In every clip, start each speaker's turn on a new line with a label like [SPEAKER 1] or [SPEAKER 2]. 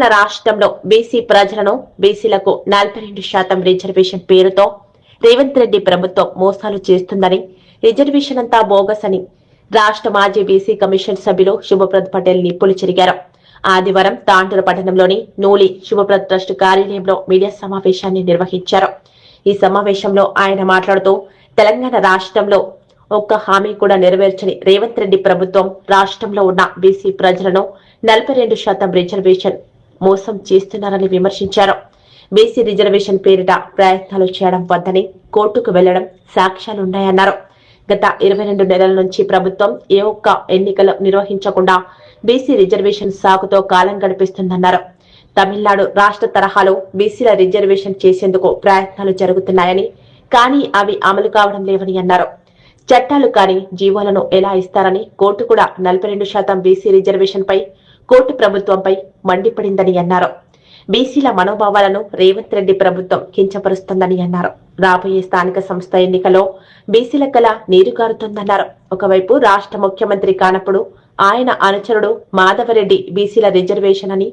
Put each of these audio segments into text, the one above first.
[SPEAKER 1] తెలంగాణ రాష్ట్రంలో బీసీ ప్రజలను బీసీలకు నలభై రెండు శాతం రిజర్వేషన్ పేరుతో రేవంత్ రెడ్డి ప్రభుత్వం మోసాలు చేస్తుందని రిజర్వేషన్ అంతా బోగస్ అని రాష్ట్ర మాజీ బీసీ కమిషన్ సభ్యులు శుభప్రద్ పటేల్ నిప్పులు చెరిగారు ఆదివారం తాండూరు పట్టణంలోని నూలి శుభప్రద్ ట్రస్ట్ కార్యాలయంలో మీడియా సమావేశాన్ని నిర్వహించారు. ఈ సమావేశంలో ఆయన మాట్లాడుతూ తెలంగాణ రాష్ట్రంలో ఒక్క హామీ కూడా నెరవేర్చని రేవంత్ రెడ్డి ప్రభుత్వం రాష్ట్రంలో ఉన్న బీసీ ప్రజలను నలభై రెండు శాతం రిజర్వేషన్ మోసం చేస్తున్నారని విమర్శించారు. బీసీ రిజర్వేషన్ పేరిట ప్రయత్నాలు చేయడం వద్దని కోర్టుకు వెళ్ళడం సాక్ష్యాలున్నాయన్నారు. గత ఇరవై రెండు నెలల నుంచి ప్రభుత్వం ఏ ఒక్క ఎన్నికలు నిర్వహించకుండా బీసీ రిజర్వేషన్ సాగుతో కాలం గడిపిస్తుందన్నారు. తమిళనాడు రాష్ట్ర తరహాలో బీసీల రిజర్వేషన్ చేసేందుకు ప్రయత్నాలు జరుగుతున్నాయని కానీ అవి అమలు కావడం లేవని అన్నారు. చట్టాలు కాని జీవోలను ఎలా ఇస్తారని కోర్టు కూడా నలభై రెండు శాతం బీసీ రిజర్వేషన్ పై కోర్టు ప్రభుత్వంపై మండిపడిందని అన్నారు. బీసీల మనోభావాలను రేవంత్ రెడ్డి ప్రభుత్వం కించపరుస్తుందని అన్నారు. రాబోయే స్థానిక సంస్థ ఎన్నికలో బీసీల కల నీరుగారుతుందన్నారు. ఒకవైపు రాష్ట్ర ముఖ్యమంత్రి కానప్పుడు ఆయన అనుచరుడు మాధవరెడ్డి బీసీల రిజర్వేషన్ అని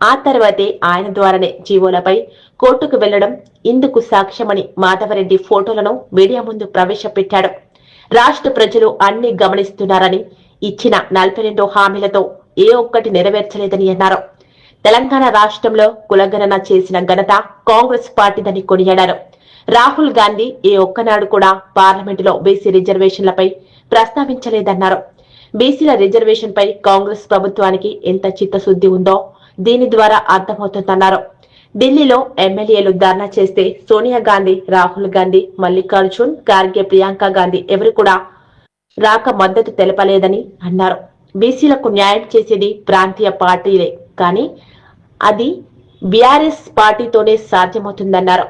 [SPEAKER 1] ఆ తర్వాతే ఆయన ద్వారానే జీవోలపై కోర్టుకు వెళ్ళడం ఇందుకు సాక్ష్యమని మాధవరెడ్డి ఫోటోలను మీడియా ముందు ప్రవేశపెట్టాడు. రాష్ట్ర ప్రజలు అన్ని గమనిస్తున్నారని ఇచ్చిన నలభై రెండు హామీలతో ఏ ఒక్కటి నెరవేర్చలేదని అన్నారు. తెలంగాణ రాష్ట్రంలో కులగణన చేసిన ఘనత కాంగ్రెస్ పార్టీదని కొనియాడారు. రాహుల్ గాంధీ ఏ ఒక్కనాడు కూడా పార్లమెంటులో బీసీ రిజర్వేషన్లపై ప్రస్తావించలేదన్నారు. బీసీల రిజర్వేషన్ పై కాంగ్రెస్ ప్రభుత్వానికి ఎంత చిత్తశుద్ధి ఉందో దీని ద్వారా అర్థమవుతుందన్నారు. ఢిల్లీలో ఎమ్మెల్యేలు ధర్నా చేస్తే సోనియా గాంధీ రాహుల్ గాంధీ మల్లికార్జున్ ఖార్గే ప్రియాంక గాంధీ ఎవరు కూడా రాక మద్దతు తెలపలేదని అన్నారు. బీసీలకు న్యాయం చేసేది ప్రాంతీయ పార్టీలే. కానీ అది బీఆర్ఎస్ పార్టీతోనే సాధ్యమవుతుందన్నారు.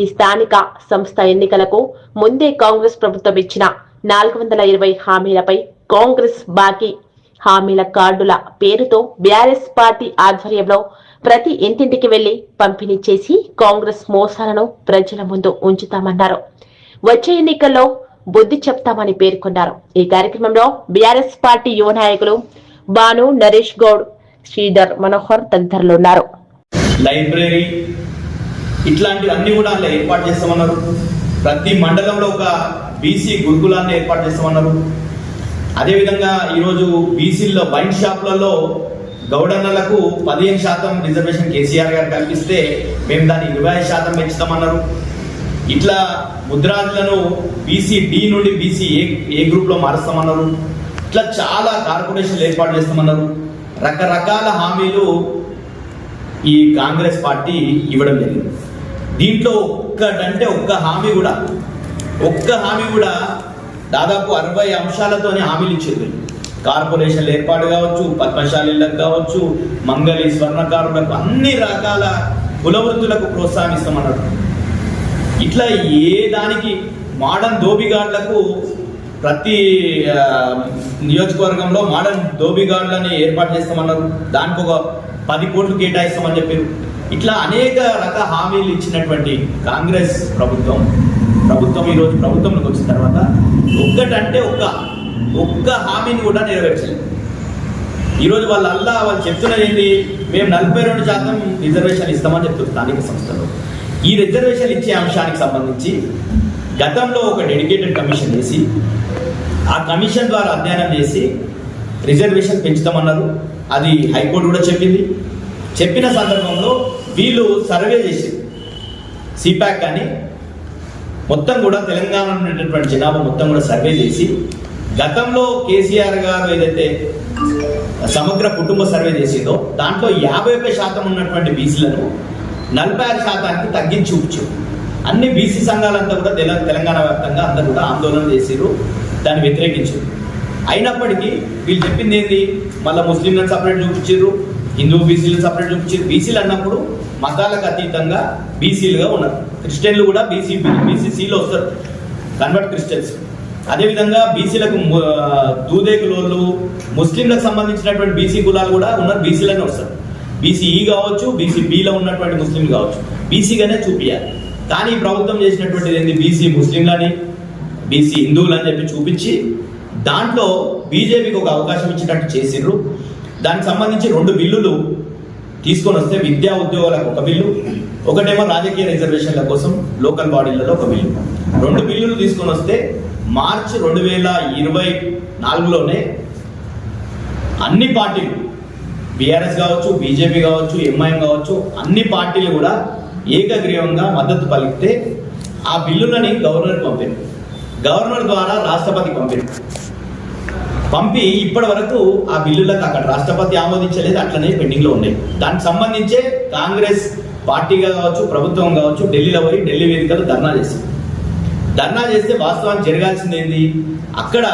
[SPEAKER 1] ఈ స్థానిక సంస్థ ఎన్నికలకు ముందే కాంగ్రెస్ ప్రభుత్వం ఇచ్చిన నాలుగు వందల ఇరవై హామీలపై కాంగ్రెస్ బాకీ. హామీల కార్డుల పేరుతో బీఆర్ఎస్ పార్టీ ఆధ్వర్యంలో ప్రతి ఇంటింటికి వెళ్ళి పంపిణీ చేసి కాంగ్రెస్ మోసాలను ప్రజల ముందు ఉంచుతామన్నారు. వచ్చే ఎన్నికల్లో బుద్ధి చెప్తామని పేర్కొన్నారు. ఈ కార్యక్రమంలో బీఆర్ఎస్ పార్టీ యువ నాయకులు బాను నరేష్ గౌడ్ శ్రీధర్ మనోహర్ తదితరులు ఉన్నారు.
[SPEAKER 2] లైబ్రరీ ఇట్లాంటివన్నీ కూడా అందులో ఏర్పాటు చేస్తామన్నారు. ప్రతి మండలంలో ఒక బీసీ గురుకులాన్ని ఏర్పాటు చేస్తామన్నారు. అదేవిధంగా ఈరోజు బీసీల్లో వైన్ షాపులలో గౌడన్నలకు పదిహేను శాతం రిజర్వేషన్ కేసీఆర్ గారు కల్పిస్తే మేము దాన్ని ఇరవై శాతం పెంచుతామన్నారు. ఇట్లా ముద్రాజులను బీసీ డి నుండి బీసీ ఏ ఏ గ్రూప్లో మారుస్తామన్నారు. ఇట్లా చాలా కార్పొరేషన్లు ఏర్పాటు చేస్తామన్నారు. రకరకాల హామీలు ఈ కాంగ్రెస్ పార్టీ ఇవ్వడం జరిగింది. దీంట్లో ఒక్కటంటే ఒక్క హామీ కూడా ఒక్క హామీ కూడా దాదాపు అరవై అంశాలతోనే హామీలు ఇచ్చేది కార్పొరేషన్లు ఏర్పాటు కావచ్చు పద్మశాలీలకు కావచ్చు మంగళి స్వర్ణకారులకు అన్ని రకాల కులవృత్తులకు ప్రోత్సాహిస్తామన్నారు ఇట్లా ఏ దానికి మోడర్న్ దోబిగాడ్లకు ప్రతి నియోజకవర్గంలో మోడర్న్ దోబిగాడ్లని ఏర్పాటు చేస్తామన్నారు. దానికి ఒక పది కోట్లు కేటాయిస్తామని చెప్పారు. ఇట్లా అనేక రక హామీలు ఇచ్చినటువంటి కాంగ్రెస్ ప్రభుత్వం. ప్రభుత్వం ఈరోజు ప్రభుత్వంలోకి వచ్చిన తర్వాత ఒక్కటంటే ఒక్క ఒక్క హామీని కూడా నెరవేర్చలేదు. ఈరోజు వాళ్ళల్లా వాళ్ళు చెప్తున్నది ఏంటి? మేము నలభై రెండు శాతం రిజర్వేషన్ ఇస్తామని చెప్తున్నారు స్థానిక సంస్థలో. ఈ రిజర్వేషన్ ఇచ్చే అంశానికి సంబంధించి గతంలో ఒక డెడికేటెడ్ కమిషన్ వేసి ఆ కమిషన్ ద్వారా అధ్యయనం చేసి రిజర్వేషన్ పెంచుతామన్నారు. అది హైకోర్టు కూడా చెప్పింది. చెప్పిన సందర్భంలో వీళ్ళు సర్వే చేసి సిపాక్ అని మొత్తం కూడా తెలంగాణలో ఉన్నటువంటి జనాభా మొత్తం కూడా సర్వే చేసి గతంలో కేసీఆర్ గారు ఏదైతే సమగ్ర కుటుంబ సర్వే చేసిందో దాంట్లో యాభై ఒక్క శాతం ఉన్నటువంటి బీసీలను నలభై ఆరు శాతానికి తగ్గించి ఉంచు అన్ని బీసీ సంఘాలంతా కూడా తెలంగాణ వ్యాప్తంగా అందరూ కూడా ఆందోళన చేసిరు దాన్ని వ్యతిరేకించారు అయినప్పటికీ వీళ్ళు చెప్పింది ఏంటి మళ్ళీ ముస్లింలను సపరేట్ చూపించారు హిందూ బీసీలు సపరేట్ చూపించారు బీసీలు అన్నప్పుడు మతాలకు అతీతంగా బీసీలుగా ఉన్నారు. క్రిస్టియన్లు కూడా బీసీ బీసీసీలో వస్తారు. Convert Christians. అదేవిధంగా బీసీలకు ము- ముస్లింలకు సంబంధించినటువంటి బీసీ కులాలు కూడా ఉన్నారు బీసీలనే వస్తారు. బీసీఈ కావచ్చు బీసీబీలో ఉన్నటువంటి ముస్లింలు కావచ్చు. బీసీగానే చూపించాలి కానీ ప్రభుత్వం చేసినటువంటిది ఏంది? బీసీ ముస్లింలని బీసీ హిందువులు అని చెప్పి చూపించి దాంట్లో బీజేపీకి ఒక అవకాశం ఇచ్చినట్టు చేసిండ్రు దానికి సంబంధించి రెండు బిల్లులు తీసుకొని వస్తే విద్యా ఉద్యోగాలకు ఒక బిల్లు ఒకటేమో రాజకీయ రిజర్వేషన్ల కోసం లోకల్ బాడీలలో ఒక బిల్లు. రెండు బిల్లులు తీసుకొని వస్తే మార్చి రెండు వేల ఇరవై నాలుగులోనే అన్ని పార్టీలు బీఆర్ఎస్ కావచ్చు బీజేపీ కావచ్చు ఎంఐఎం కావచ్చు అన్ని పార్టీలు కూడా ఏకగ్రీవంగా మద్దతు పలికితే ఆ బిల్లులని గవర్నర్ పంపారు. గవర్నర్ ద్వారా రాష్ట్రపతి పంపారు. పంపి ఇప్పటి వరకు ఆ బిల్లులకు అక్కడ రాష్ట్రపతి ఆమోదించలేదు అట్లనే పెండింగ్లో ఉండేది. ఉన్నాయి దానికి సంబంధించే కాంగ్రెస్ పార్టీగా కావచ్చు ప్రభుత్వం కావచ్చు ఢిల్లీలో పోయి ఢిల్లీ వేదికలు ధర్నా చేసింది. ధర్నా చేస్తే వాస్తవానికి జరగాల్సింది ఏంది అక్కడ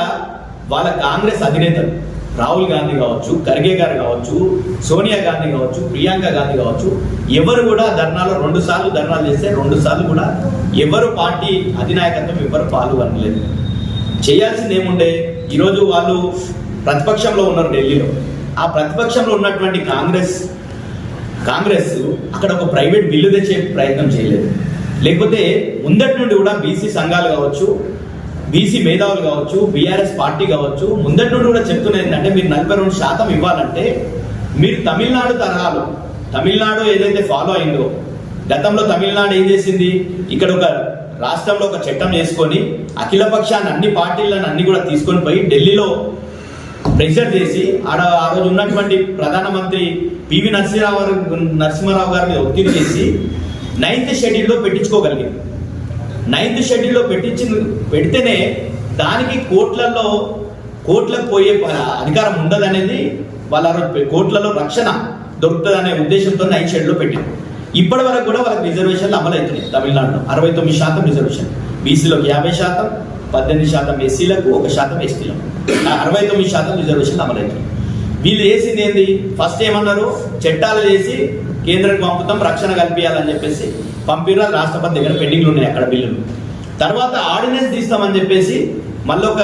[SPEAKER 2] వాళ్ళ కాంగ్రెస్ అధినేతలు రాహుల్ గాంధీ కావచ్చు ఖర్గే గారు కావచ్చు సోనియా గాంధీ కావచ్చు ప్రియాంక గాంధీ కావచ్చు ఎవరు కూడా ధర్నాలో రెండు సార్లు ధర్నాలు చేస్తే రెండు సార్లు కూడా ఎవరు పార్టీ అధినాయకత్వం ఎవరు పాల్గొనలేదు. చేయాల్సింది ఏముండే? ఈరోజు వాళ్ళు ప్రతిపక్షంలో ఉన్నారు ఢిల్లీలో. ఆ ప్రతిపక్షంలో ఉన్నటువంటి కాంగ్రెస్ కాంగ్రెస్ అక్కడ ఒక ప్రైవేట్ బిల్లు తెచ్చే ప్రయత్నం చేయలేదు. లేకపోతే ముందటి నుండి కూడా బీసీ సంఘాలు కావచ్చు బీసీ మేధావులు కావచ్చు బీఆర్ఎస్ పార్టీ కావచ్చు ముందటి నుండి కూడా చెప్తున్నది ఏంటంటే మీరు నలభై రెండు శాతం ఇవ్వాలంటే మీరు తమిళనాడు తరహాలో తమిళనాడు ఏదైతే ఫాలో అయిందో గతంలో తమిళనాడు ఏం చేసింది? ఇక్కడ ఒక రాష్ట్రంలో ఒక చట్టం చేసుకొని అఖిల పక్షాన్ని అన్ని పార్టీలను అన్ని కూడా తీసుకొని పోయి ఢిల్లీలో ప్రెషర్ చేసి ఆడ ఆ రోజు ఉన్నటువంటి ప్రధానమంత్రి పివి నరసింహరావు గారు నరసింహారావు గారి మీద ఒత్తిడి చేసి నైన్త్ షెడ్యూల్లో పెట్టించుకోగలిగింది. నైన్త్ షెడ్యూల్లో పెట్టించి పెడితేనే దానికి కోట్లలో కోట్లకు పోయే అధికారం ఉండదనేది వాళ్ళ కోట్లలో రక్షణ దొరుకుతుంది అనే ఉద్దేశంతో నైన్త్ షెడ్యూల్లో పెట్టింది. ఇప్పటి వరకు కూడా వాళ్ళకి రిజర్వేషన్లు అమలు తమిళనాడులో. అరవై తొమ్మిది శాతం రిజర్వేషన్. బీసీలోకి యాభై శాతం పద్దెనిమిది శాతం ఎస్సీలకు ఒక శాతం ఎస్టీలకు అరవై తొమ్మిది శాతం రిజర్వేషన్లు అమలవుతున్నాయి. వీళ్ళు చేసింది ఏంది? ఫస్ట్ ఏమన్నారు? చట్టాలు చేసి కేంద్రానికి పంపుతాం రక్షణ కల్పించాలని చెప్పేసి పంపిన రాష్ట్రపతి దగ్గర పెండింగ్లు ఉన్నాయి అక్కడ బిల్లులు. తర్వాత ఆర్డినెన్స్ తీస్తామని చెప్పేసి మళ్ళీ ఒక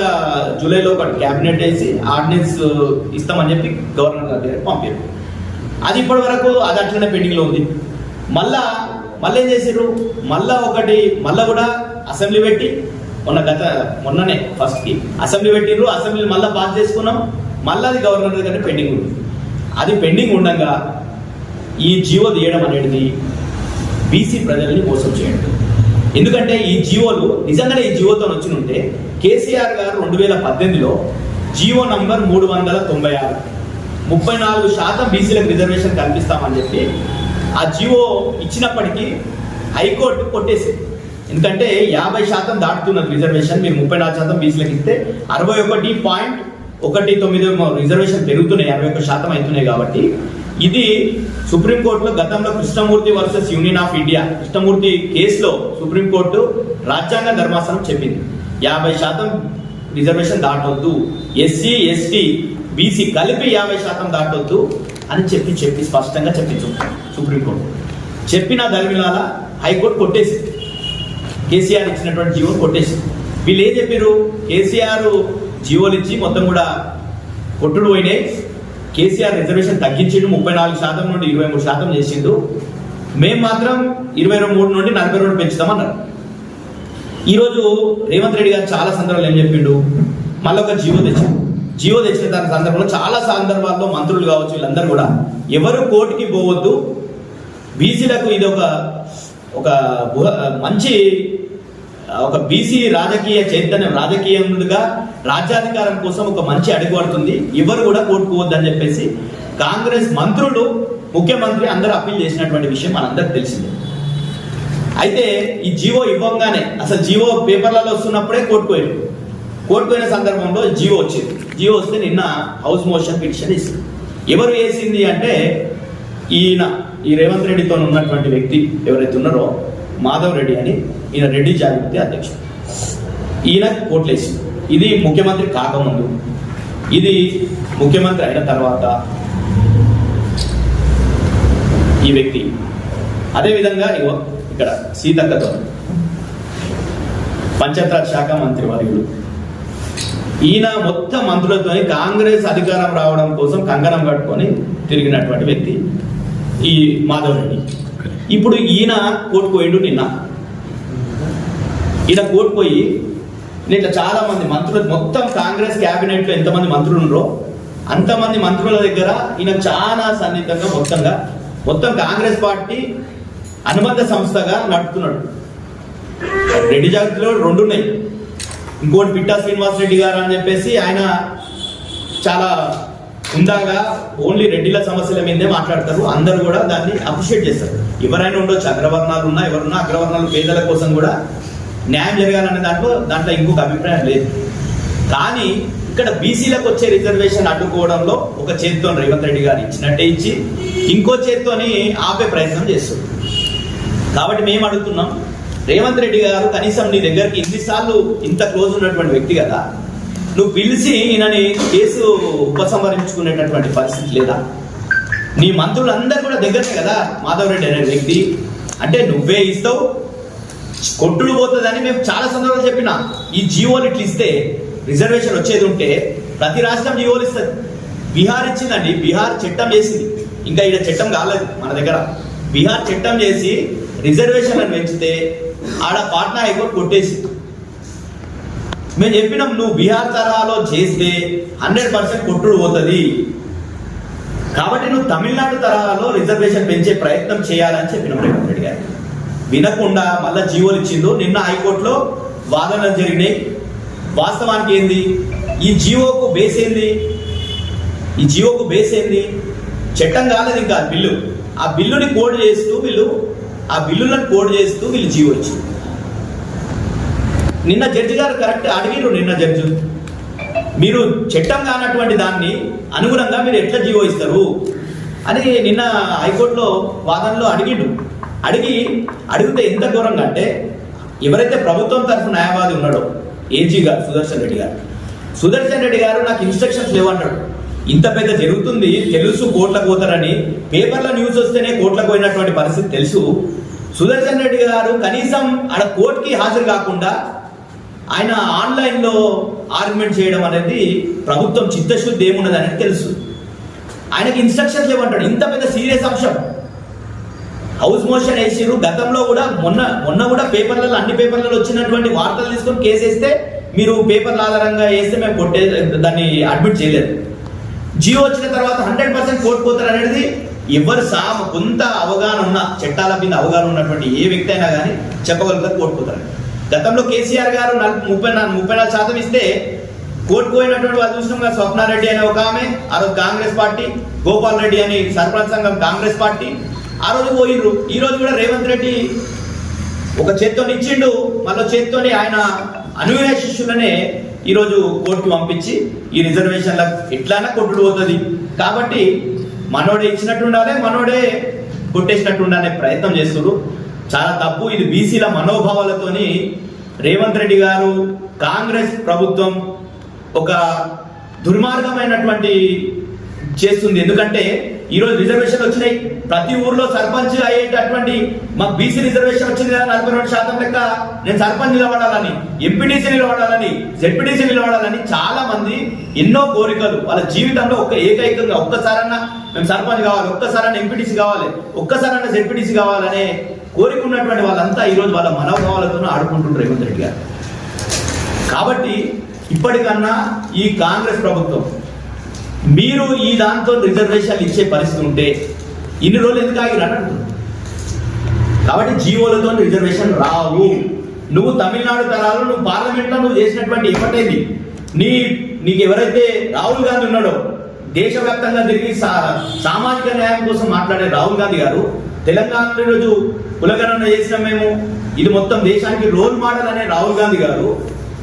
[SPEAKER 2] జూలైలో ఒక క్యాబినెట్ వేసి ఆర్డినెన్స్ ఇస్తామని చెప్పి గవర్నర్ గారి దగ్గర పంపారు అది ఇప్పటి వరకు అది అట్లనే పెండింగ్లో ఉంది. మళ్ళా మళ్ళీ ఏం చేసారు మళ్ళా ఒకటి మళ్ళా కూడా అసెంబ్లీ పెట్టి మొన్న గత మొన్ననే ఫస్ట్కి అసెంబ్లీ పెట్టిర్రు. అసెంబ్లీ మళ్ళీ పాస్ చేసుకున్నాం. మళ్ళీ అది గవర్నర్ దగ్గర పెండింగ్ ఉంది. అది పెండింగ్ ఉండగా ఈ జీవో తీయడం అనేది బీసీ ప్రజల్ని మోసం చేయడం ఎందుకంటే ఈ జియోలు నిజంగానే ఈ జియోతో వచ్చి ఉంటే కేసీఆర్ గారు రెండు వేల పద్దెనిమిదిలో జియో నంబర్ మూడు వందల తొంభై ఆరు ముప్పై నాలుగు శాతం బీసీలకు రిజర్వేషన్ కల్పిస్తామని చెప్పి ఆ జియో ఇచ్చినప్పటికీ హైకోర్టు కొట్టేసింది. ఎందుకంటే యాభై శాతం దాటుతున్నది రిజర్వేషన్ మీరు ముప్పై నాలుగు శాతం బీసీలకు ఇస్తే అరవై ఒకటి పాయింట్ ఒకటి తొమ్మిది రిజర్వేషన్ పెరుగుతున్నాయి అరవై ఒక్క శాతం అవుతున్నాయి కాబట్టి ఇది సుప్రీంకోర్టులో గతంలో Krishnamurthy versus union of India. Krishnamurthy కేసులో సుప్రీంకోర్టు రాజ్యాంగ ధర్మాసనం చెప్పింది. యాభై శాతం రిజర్వేషన్ దాటొద్దు. ఎస్సీ ఎస్టీ బీసీ కలిపి యాభై శాతం దాటొద్దు అని చెప్పి చెప్పి స్పష్టంగా చెప్పించు సుప్రీంకోర్టు. చెప్పిన దళిలాల హైకోర్టు కొట్టేసింది. కేసీఆర్ ఇచ్చినటువంటి జీవోలు కొట్టేసింది. వీళ్ళు ఏం చెప్పారు కేసీఆర్ జీవోలు ఇచ్చి మొత్తం కూడా కొట్టుడు పోయినాయి. కేసీఆర్ రిజర్వేషన్ తగ్గించిండు ముప్పై నాలుగు శాతం నుండి ఇరవై మూడు శాతం చేసిండు. మేము మాత్రం ఇరవై మూడు నుండి నలభై రెండు పెంచుతామన్నారు. ఈరోజు రేవంత్ రెడ్డి గారు చాలా సందర్భాలు ఏం చెప్పిండు? మళ్ళీ ఒక జీవో తెచ్చిండు. జీవో తెచ్చిన దాని సందర్భంలో చాలా సందర్భాల్లో మంత్రులు కావచ్చు వీళ్ళందరూ కూడా ఎవరు కోర్టుకి పోవద్దు. బీసీలకు ఇది ఒక ఒక బుహ- మంచి ఒక బీసీ రాజకీయ చైతన్యం రాజకీయంగా రాజ్యాధికారం కోసం ఒక మంచి అడుగు పడుతుంది. ఎవరు కూడా కోరుకోవద్దని చెప్పేసి కాంగ్రెస్ మంత్రులు ముఖ్యమంత్రి అందరూ అప్పీల్ చేసినటువంటి విషయం మనందరికి తెలిసిందే. అయితే ఈ జీవో ఇవ్వంగానే అసలు జీవో పేపర్లలో వస్తున్నప్పుడే కోర్టుకోయారు కోర్టుకోయిన సందర్భంలో జీవో వచ్చింది. జీవో వస్తే నిన్న హౌస్ మోషన్ పిటిషన్ ఇస్తుంది ఎవరు వేసింది అంటే ఈయన ఈ రేవంత్ రెడ్డితో ఉన్నటువంటి వ్యక్తి ఎవరైతే ఉన్నారో మాధవ్ రెడ్డి అని ఈయన రెడ్డి జాగృతి అధ్యక్షుడు. ఈయన కోట్లేసింది ఇది ముఖ్యమంత్రి కాకముందు. ఇది ముఖ్యమంత్రి అయిన తర్వాత ఈ వ్యక్తి. అదేవిధంగా ఇగో ఇక్కడ సీతక్కతో పంచాయతీరాజ్ శాఖ మంత్రి వర్యుడు ఈయన మొత్తం మంత్రులతో కాంగ్రెస్ అధికారం రావడం కోసం కంగనం కట్టుకొని తిరిగినటువంటి వ్యక్తి ఈ మాధవ్ రెడ్డి ఇప్పుడు ఈయన కోర్టు పోయిండు నిన్న. ఇలా కోల్పోయి నేను ఇట్లా చాలా మంది మంత్రులు మొత్తం కాంగ్రెస్ క్యాబినెట్లో ఎంతమంది మంత్రులు ఉన్నారో అంతమంది మంత్రుల దగ్గర ఈయన చాలా సన్నిహితంగా మొత్తంగా మొత్తం కాంగ్రెస్ పార్టీ అనుబంధ సంస్థగా నడుపుతున్నాడు. రెడ్డి జాతిలో రెండు ఉన్నాయి. ఇంకోటి పిట్టా శ్రీనివాస్ రెడ్డి గారు అని చెప్పేసి ఆయన చాలా ఉందాగా ఓన్లీ రెడ్డిల సమస్యల మీదే మాట్లాడతారు. అందరూ కూడా దాన్ని అప్రిషియేట్ చేస్తారు. ఎవరైనా ఉండొచ్చు అగ్రవర్ణాలు ఉన్నా ఎవరున్నా అగ్రవర్ణాలు పేదల కోసం కూడా న్యాయం జరగాలనే దాంట్లో దాంట్లో ఇంకొక అభిప్రాయం లేదు. కానీ ఇక్కడ బీసీలకు వచ్చే రిజర్వేషన్ అడ్డుకోవడంలో ఒక చేతితో రేవంత్ రెడ్డి గారు ఇచ్చినట్టే ఇచ్చి ఇంకో చేత్తోని ఆపే ప్రయత్నం చేస్తుంది. కాబట్టి మేము అడుగుతున్నాం రేవంత్ రెడ్డి గారు కనీసం నీ దగ్గరికి ఇన్నిసార్లు ఇంత క్లోజ్ ఉన్నటువంటి వ్యక్తి కదా నువ్వు పిలిచి ఈయనని కేసు ఉపసంహరించుకునేటటువంటి పరిస్థితి లేదా? నీ మంత్రులందరూ కూడా దగ్గరే కదా మాధవ్ రెడ్డి అనే వ్యక్తి. అంటే నువ్వే ఇస్తావు కొట్టుడు పోతుందని మేము చాలా సందర్భాలు చెప్పిన. ఈ జీవోలు ఇట్లా ఇస్తే రిజర్వేషన్ వచ్చేది ఉంటే ప్రతి రాష్ట్రం జీవోలు ఇస్తుంది. బీహార్ ఇచ్చిందండి. బీహార్ చట్టం చేసింది. ఇంకా ఇక్కడ చట్టం కాలేదు మన దగ్గర. బీహార్ చట్టం చేసి రిజర్వేషన్లను పెంచితే ఆడ పాట్నా హైకోర్టు కొట్టేసి మేము చెప్పినాం నువ్వు బీహార్ తరహాలో చేస్తే హండ్రెడ్ పర్సెంట్ కొట్టుడు పోతుంది. కాబట్టి నువ్వు తమిళనాడు తరహాలో రిజర్వేషన్ పెంచే ప్రయత్నం చేయాలని చెప్పినాం రేవంత్ రెడ్డి గారు. వినకుండా మళ్ళా జీవోలు ఇచ్చిందో నిన్న హైకోర్టులో వాదనలు జరిగినాయి. వాస్తవానికి ఏంది? ఈ జీవోకు బేస్ ఏంది? ఈ జీవోకు బేస్ ఏంది? చట్టం కాలేదు ఇంకా బిల్లు. ఆ బిల్లుని కోడ్ చేస్తూ వీళ్ళు ఆ బిల్లులను కోడ్ చేస్తూ వీళ్ళు జీవో ఇచ్చింది నిన్న జడ్జి గారు కరెక్ట్ అడిగిరు నిన్న జడ్జి. మీరు చట్టం కానటువంటి దాన్ని అనుగుణంగా మీరు ఎట్లా జీవో ఇస్తారు? అని నిన్న హైకోర్టులో వాదనలో అడిగిండు అడిగి అడిగితే ఎంత దూరంగా అంటే ఎవరైతే ప్రభుత్వం తరఫు న్యాయవాది ఉన్నాడో ఏజీ గారు సుదర్శన్ రెడ్డి గారు. సుదర్శన్ రెడ్డి గారు నాకు ఇన్స్ట్రక్షన్స్ లేవన్నాడు. ఇంత పెద్ద జరుగుతుంది తెలుసు కోట్లకు పోతారని పేపర్లో న్యూస్ వస్తేనే కోట్లకు పోయినటువంటి పరిస్థితి తెలుసు. సుదర్శన్ రెడ్డి గారు కనీసం ఆడ కోర్టుకి హాజరు కాకుండా ఆయన ఆన్లైన్లో ఆర్గ్యుమెంట్ చేయడం అనేది ప్రభుత్వం చిత్తశుద్ధి ఏమున్నది అనేది తెలుసు. ఆయనకి ఇన్స్ట్రక్షన్స్ లేవంటాడు. ఇంత పెద్ద సీరియస్ అంశం. హౌస్ మోషన్ వేసిరు గతంలో కూడా మొన్న మొన్న కూడా పేపర్లలో అన్ని పేపర్లలో వచ్చినటువంటి వార్తలు తీసుకొని కేసు వేస్తే మీరు పేపర్ల ఆధారంగా వేస్తే మేము కొట్టే దాన్ని అడ్మిట్ చేయలేదు. జియో వచ్చిన తర్వాత హండ్రెడ్ పర్సెంట్ కోల్పోతారు అనేది ఎవరు సా కొంత అవగాహన ఉన్న చట్టాల మీద అవగాహన ఉన్నటువంటి ఏ వ్యక్తి అయినా కానీ చెప్పగలుగుతారు కోల్పోతారు గతంలో కేసీఆర్ గారు నలభై ముప్పై నాలుగు ముప్పై నాలుగు శాతం ఇస్తే కోల్పోయినటువంటి వాళ్ళు చూసినాం స్వప్నారెడ్డి అనే ఒక ఆమె ఆ రోజు కాంగ్రెస్ పార్టీ గోపాల్ రెడ్డి అని సర్పంచ్ సంఘం కాంగ్రెస్ పార్టీ ఆ రోజు పోయిండ్రు. ఈ రోజు కూడా రేవంత్ రెడ్డి ఒక చేత్తో ఇచ్చిండు. మళ్ళీ చేత్తోని ఆయన అనుయాయ శిష్యులనే ఈరోజు కోర్టుకు పంపించి ఈ రిజర్వేషన్ల ఎట్లైనా కొట్టుడు పోతుంది. కాబట్టి మనోడే ఇచ్చినట్టు ఉండాలి మనోడే కొట్టేసినట్టు ఉండాలనే ప్రయత్నం చేస్తున్నారు చాలా తప్పు. ఇది బీసీల మనోభావాలతోని రేవంత్ రెడ్డి గారు కాంగ్రెస్ ప్రభుత్వం ఒక దుర్మార్గమైనటువంటి చేస్తుంది. ఎందుకంటే ఈరోజు రిజర్వేషన్ వచ్చినాయి. ప్రతి ఊర్లో సర్పంచ్ అయ్యేటటువంటి మాకు బీసీ రిజర్వేషన్ వచ్చింది కదా నలభై రెండు శాతం లెక్క. నేను సర్పంచ్ నిలబడాలని ఎంపీటీసీ నిలబడాలని జెడ్పీటీసీ నిలబడాలని చాలా మంది ఎన్నో కోరికలు. వాళ్ళ జీవితంలో ఒక ఏకైకంగా ఒక్కసారన్నా మేము సర్పంచ్ కావాలి ఒక్కసారన్నా ఎంపీటీసీ కావాలి ఒక్కసారన్నా జెడ్పీటీసీ కావాలనే కోరిక ఉన్నటువంటి వాళ్ళంతా ఈరోజు వాళ్ళ మనోభావాలతో ఆడుకుంటుంటారు రేవంత్ రెడ్డి గారు. కాబట్టి ఇప్పటికన్నా ఈ కాంగ్రెస్ ప్రభుత్వం మీరు ఈ దాంతో రిజర్వేషన్లు ఇచ్చే పరిస్థితి ఉంటే ఇన్ని రోజులు ఎందుకు ఆగి కాబట్టి జీవోలతో రిజర్వేషన్ రావు. నువ్వు తమిళనాడు తరాలు నువ్వు పార్లమెంట్లో నువ్వు చేసినటువంటి ఇవ్వటేది నీ నీకు ఎవరైతే రాహుల్ గాంధీ ఉన్నాడో దేశవ్యాప్తంగా తిరిగి సా- సామాజిక న్యాయం కోసం మాట్లాడే రాహుల్ గాంధీ గారు తెలంగాణ రోజు కులగణన చేసిన మేము. ఇది మొత్తం దేశానికి రోల్ మోడల్ అనే రాహుల్ గాంధీ గారు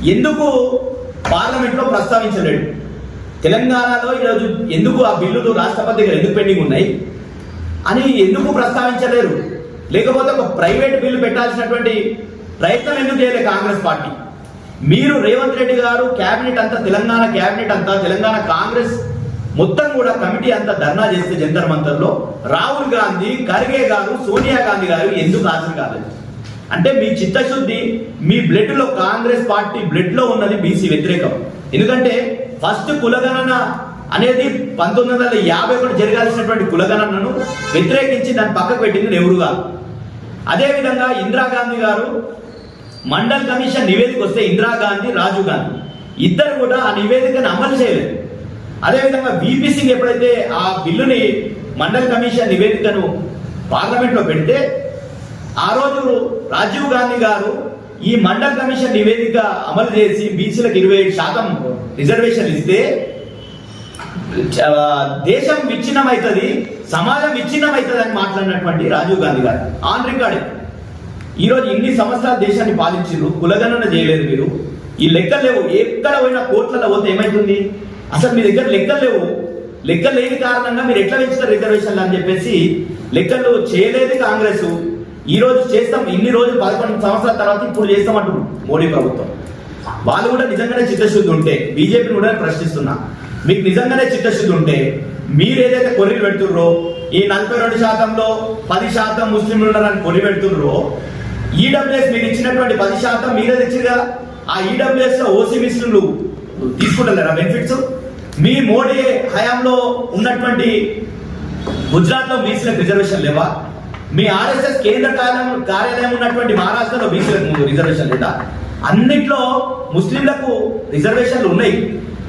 [SPEAKER 2] ఎందుకు పార్లమెంట్లో ప్రస్తావించలేడు తెలంగాణలో ఈరోజు ఎందుకు ఆ బిల్లులు రాష్ట్రపతి దగ్గర ఎందుకు పెండింగ్ ఉన్నాయి అని ఎందుకు ప్రస్తావించలేరు? లేకపోతే ఒక ప్రైవేట్ బిల్లు పెట్టాల్సినటువంటి ప్రయత్నం ఎందుకు చేయలేదు కాంగ్రెస్ పార్టీ? మీరు రేవంత్ రెడ్డి గారు క్యాబినెట్ అంతా తెలంగాణ క్యాబినెట్ అంతా తెలంగాణ కాంగ్రెస్ మొత్తం కూడా కమిటీ అంతా ధర్నా చేస్తే జంతర్ మంతర్లో రాహుల్ గాంధీ ఖర్గే గారు సోనియా గాంధీ గారు ఎందుకు హాజరు కాలేదు? అంటే మీ చిత్తశుద్ధి మీ బ్లడ్లో కాంగ్రెస్ పార్టీ బ్లడ్లో ఉన్నది బీసీ వ్యతిరేకం. ఎందుకంటే ఫస్ట్ కులగణన అనేది పంతొమ్మిది వందల యాభై ఒకటి జరగాల్సినటువంటి కులగణనను వ్యతిరేకించి దాన్ని పక్కకు పెట్టింది నెహ్రూ గారు. అదేవిధంగా ఇందిరాగాంధీ గారు మండల్ కమిషన్ నివేదిక వస్తే ఇందిరాగాంధీ రాజీవ్ గాంధీ. ఇద్దరు కూడా ఆ నివేదికను అమలు చేయలేదు. అదేవిధంగా బీపీ సింగ్ ఎప్పుడైతే ఆ బిల్లుని మండల్ కమిషన్ నివేదికను పార్లమెంట్లో పెడితే ఆ రోజు రాజీవ్ గాంధీ గారు ఈ మండల్ కమిషన్ నివేదిక అమలు చేసి బీసీలకు ఇరవై ఐదు శాతం రిజర్వేషన్ ఇస్తే దేశం విచ్ఛిన్నం అవుతుంది సమాజం విచ్ఛిన్నం అవుతుంది అని మాట్లాడినటువంటి రాజీవ్ గాంధీ గారు. On record. ఈరోజు ఇన్ని సంవత్సరాలు దేశాన్ని పాలించారు కులగణన చేయలేదు మీరు. ఈ లెక్కలు లేవు. ఎక్కడ పోయినా కోట్లలో పోతే ఏమైతుంది? అసలు మీ దగ్గర లెక్కలు లేవు. లెక్కలు లేని కారణంగా మీరు ఎట్లా పెంచుతారు రిజర్వేషన్లు అని చెప్పేసి లెక్కలు చేయలేదు కాంగ్రెస్. ఈ రోజు చేస్తాం ఇన్ని రోజులు పదకొండు సంవత్సరాల తర్వాత ఇప్పుడు చేస్తామంటున్నారు మోడీ ప్రభుత్వం. వాళ్ళు కూడా నిజంగానే చిత్తశుద్ధి ఉంటే బీజేపీని కూడా ప్రశ్నిస్తున్నా. మీకు నిజంగానే చిత్తశుద్ధి ఉంటే మీరు ఏదైతే కొర్రీలు పెడుతుర్రో ఈ నలభై రెండు శాతంలో పది శాతం ముస్లింలు ఉన్నారని కొరి పెడుతుర్రో ఈడబ్ల్యూఎస్ మీరు ఇచ్చినటువంటి పది శాతం మీరే తెచ్చారు కదా. ఆ ఈడబ్ల్యూఎస్లో ఓసీ ముస్లింలు తీసుకుంటలేరా బెనిఫిట్స్ మీ మోడీ హయాంలో ఉన్నటువంటి గుజరాత్లో మీసిన రిజర్వేషన్ లేవా? మీ ఆర్ఎస్ఎస్ కేంద్ర కార్యాలయం కార్యాలయం ఉన్నటువంటి మహారాష్ట్రలో బీసీలకు రిజర్వేషన్ లేదా? అన్నిట్లో ముస్లింలకు రిజర్వేషన్లు ఉన్నాయి.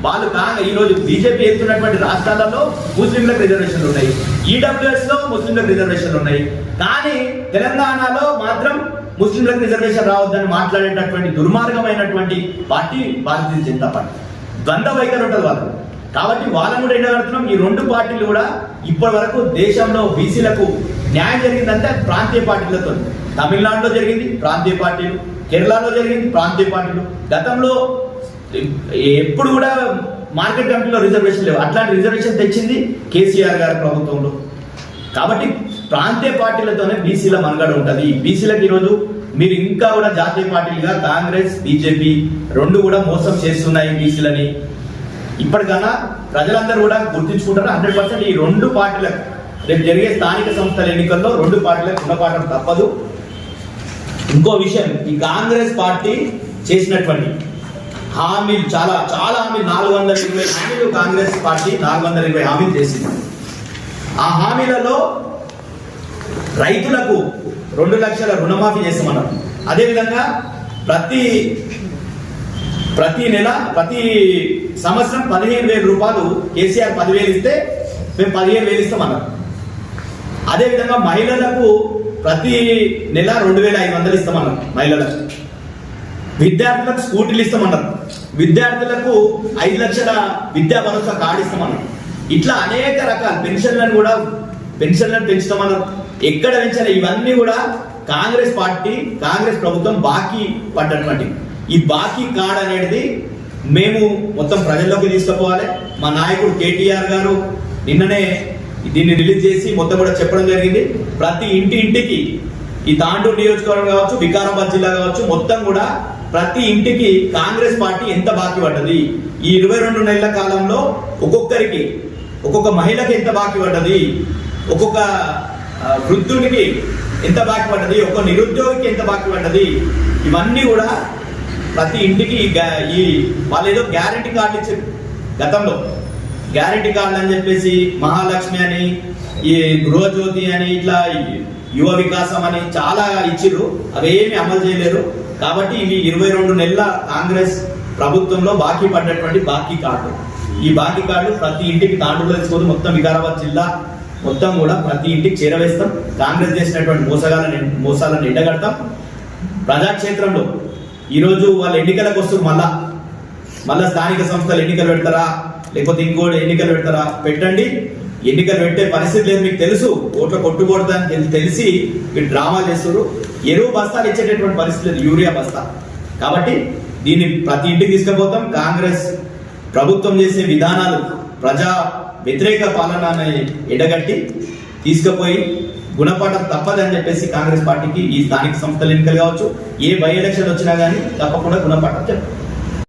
[SPEAKER 2] వాళ్ళు కాగా ఈరోజు బీజేపీ ఎత్తున్నటువంటి రాష్ట్రాలలో ముస్లింలకు రిజర్వేషన్లు ఉన్నాయి. ఈడబ్ల్యూఎస్లో ముస్లింలకు రిజర్వేషన్లు ఉన్నాయి. కానీ తెలంగాణలో మాత్రం ముస్లింలకు రిజర్వేషన్ రావద్దని మాట్లాడేటటువంటి దుర్మార్గమైనటువంటి పార్టీ భారతీయ జనతా పార్టీ. ద్వంద్వ వైఖరి ఉంటుంది వాళ్ళు కాబట్టి వాళ్ళని కూడా ఎండగడుతున్నాం. ఈ రెండు పార్టీలు కూడా ఇప్పటి వరకు దేశంలో బీసీలకు న్యాయం జరిగిందంటే ప్రాంతీయ పార్టీలతో. తమిళనాడులో జరిగింది ప్రాంతీయ పార్టీలు. కేరళలో జరిగింది ప్రాంతీయ పార్టీలు. గతంలో ఎప్పుడు కూడా మార్కెట్ కమిటీలో రిజర్వేషన్ లేవు. అట్లాంటి రిజర్వేషన్ తెచ్చింది కేసీఆర్ గారి ప్రభుత్వంలో. కాబట్టి ప్రాంతీయ పార్టీలతోనే బీసీల మనుగడ ఉంటుంది. బీసీలకు ఈరోజు మీరు ఇంకా కూడా జాతీయ పార్టీలుగా కాంగ్రెస్ బీజేపీ రెండు కూడా మోసం చేస్తున్నాయి బీసీలని. ఇప్పటికన్నా ప్రజలందరూ కూడా గుర్తించుకుంటారు? హండ్రెడ్ పర్సెంట్ ఈ రెండు పార్టీలకు రేపు జరిగే స్థానిక సంస్థల ఎన్నికల్లో రెండు పార్టీలకు గుణపాఠం తప్పదు. ఇంకో విషయం ఈ కాంగ్రెస్ పార్టీ చేసినటువంటి హామీలు చాలా చాలా హామీలు నాలుగు వందల ఇరవై హామీలు కాంగ్రెస్ పార్టీ నాలుగు వందల ఇరవై హామీలు చేసింది. ఆ హామీలలో రైతులకు రెండు లక్షల రుణమాఫీ చేస్తామన్నారు. అదేవిధంగా ప్రతి ప్రతి నెల ప్రతి సంవత్సరం పదిహేను వేల రూపాయలు కేసీఆర్ పదివేలు ఇస్తే మేము పదిహేను వేలు ఇస్తామన్నారు. అదేవిధంగా మహిళలకు ప్రతి నెల రెండు వేల ఐదు వందలు ఇస్తామన్నారు మహిళలకు. విద్యార్థులకు స్కూటీలు ఇస్తామన్నారు. విద్యార్థులకు ఐదు లక్షల విద్యా భరోసా కార్డు ఇస్తామన్నారు. ఇట్లా అనేక రకాల పెన్షన్లను కూడా పెన్షన్లను పెంచుతామన్నారు. ఎక్కడ పెంచాలి? ఇవన్నీ కూడా కాంగ్రెస్ పార్టీ కాంగ్రెస్ ప్రభుత్వం బాకీ పడ్డటువంటి. ఈ బాకీ కార్డ్ అనేది మేము మొత్తం ప్రజల్లోకి తీసుకుపోవాలి. మా నాయకుడు కేటీఆర్ గారు నిన్ననే దీన్ని రిలీజ్ చేసి మొత్తం కూడా చెప్పడం జరిగింది. ప్రతి ఇంటి ఇంటికి ఈ తాండూరు నియోజకవర్గం కావచ్చు వికారాబాద్ జిల్లా కావచ్చు మొత్తం కూడా ప్రతి ఇంటికి కాంగ్రెస్ పార్టీ ఎంత బాకీ పడ్డది? ఈ ఇరవై రెండు నెలల కాలంలో ఒక్కొక్కరికి ఒక్కొక్క మహిళకి ఎంత బాకీ పడ్డది? ఒక్కొక్క వృద్ధునికి ఎంత బాకీ పడ్డది? ఒక్కొక్క నిరుద్యోగికి ఎంత బాకీ పడ్డది? ఇవన్నీ కూడా ప్రతి ఇంటికి ఈ ఈ వాళ్ళు ఏదో గ్యారంటీ కార్డు ఇచ్చారు గతంలో. గ్యారంటీ కార్డులు అని చెప్పేసి మహాలక్ష్మి అని ఈ గృహజ్యోతి అని ఇట్లా యువ వికాసం అని చాలా ఇచ్చిర్రు. అవేమి అమలు చేయలేరు కాబట్టి ఇవి ఇరవై రెండు నెలల కాంగ్రెస్ ప్రభుత్వంలో బాకీ పడ్డటువంటి బాకీ కార్డు. ఈ బాకీ కార్డు ప్రతి ఇంటికి తాండూరులో తీసుకొని మొత్తం వికారాబాద్ జిల్లా మొత్తం కూడా ప్రతి ఇంటికి చేరవేస్తాం. కాంగ్రెస్ చేసినటువంటి మోసగాలను మోసాలను ఎండగడతాం. ప్రజాక్షేత్రంలో ఈరోజు వాళ్ళ ఎన్నికలకు వస్తారు మళ్ళా. మళ్ళా స్థానిక సంస్థలు ఎన్నికలు పెడతారా? లేకపోతే ఇంకోటి ఎన్నికలు పెడతారా? పెట్టండి. ఎన్నికలు పెట్టే పరిస్థితి లేదు మీకు తెలుసు. ఓట్లు కొట్టుకూడదని తెలిసి మీరు డ్రామా చేస్తారు ఎరువు బస్తాలు ఇచ్చేటటువంటి పరిస్థితి లేదు యూరియా బస్తా. కాబట్టి దీన్ని ప్రతి ఇంటికి తీసుకుపోతాం. కాంగ్రెస్ ప్రభుత్వం చేసే విధానాలు ప్రజా వ్యతిరేక పాలన ఎడగట్టి తీసుకుపోయి గుణపాఠం తప్పదని చెప్పేసి కాంగ్రెస్ పార్టీకి ఈ స్థానిక సంస్థల ఎన్నికలు కావచ్చు. ఏ బై ఎలక్షన్ వచ్చినా కానీ తప్పకుండా గుణపాఠం చెప్పారు